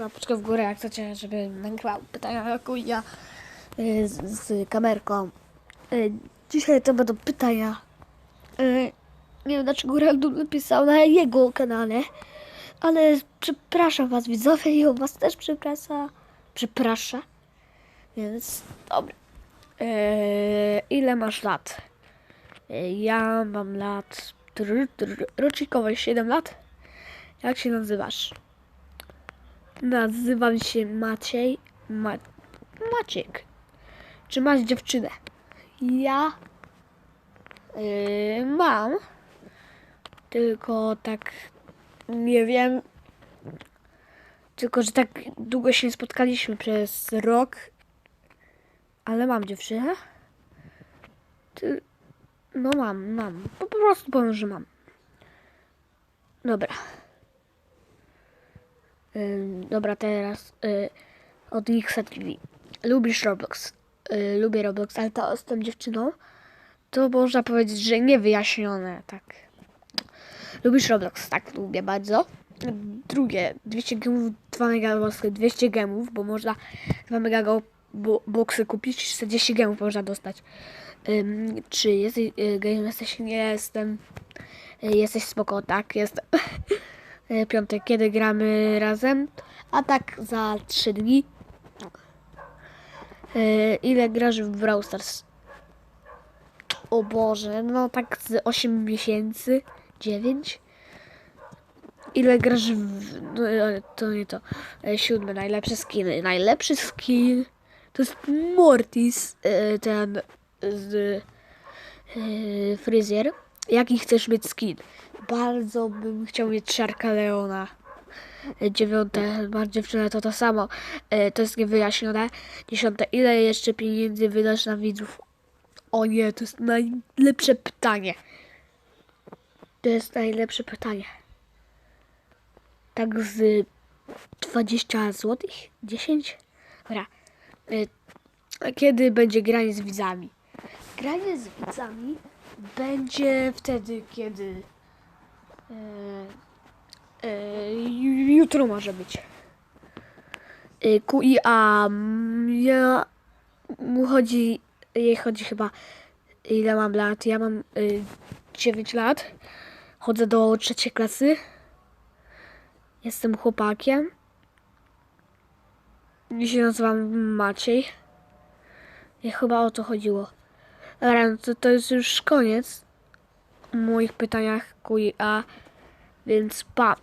Łapeczkę w górę, jak chcecie, żeby nagrał pytania jak ja y, z, z kamerką. Y, Dzisiaj to będą pytania. Y, Nie wiem dlaczego Random napisał na jego kanale, ale przepraszam was widzowie i on was też przeprasza. Przeprasza. Więc dobra. Ile masz lat? Ja mam lat rocznikowe 7 lat. Jak się nazywasz? Nazywam się Maciej. Ma Maciek. Czy masz dziewczynę? Ja yy, mam. Tylko tak nie wiem. Tylko, że tak długo się spotkaliśmy przez rok. Ale mam dziewczynę. Ty... No mam, mam. Po prostu powiem, że mam. Dobra. Dobra, teraz y, od Nixa TV. Lubisz Roblox? Y, lubię Roblox, ale to z tą dziewczyną to można powiedzieć, że niewyjaśnione, tak. Lubisz Roblox? Tak, lubię bardzo. Drugie, 200 gemów, 2 megaboxy, 200 gemów, bo można 2 megaboxy kupić, 40 gemów można dostać. Ym, czy jesteś, y, jesteś, nie jestem, y, jesteś spoko, tak, jestem. E, piątek, kiedy gramy razem, a tak za 3 dni. E, Ile grasz w Brawl Stars? O Boże, no tak z 8 miesięcy, 9. Ile grasz w... No, e, to nie to. E, Siódmy, najlepszy skin. Najlepszy skin to jest Mortis, ten z fryzjer. Jaki chcesz mieć skin? Bardzo bym chciał mieć Szarka Leona. E, Dziewiąte, masz dziewczynę, to to samo. E, To jest niewyjaśnione. Dziesiąte, ile jeszcze pieniędzy wydasz na widzów? O nie, to jest najlepsze pytanie. To jest najlepsze pytanie. Tak z 20 zł? 10? Dobra. E, Kiedy będzie granie z widzami? Granie z widzami będzie wtedy, kiedy e, e, ju- jutro może być. E, QIA ja mu chodzi, jej chodzi chyba ile mam lat. Ja mam y, 9 lat. Chodzę do trzeciej klasy. Jestem chłopakiem. Ja się nazywam Maciej. I chyba o to chodziło. Dobra, to, to jest już koniec moich pytaniach QA, więc pa.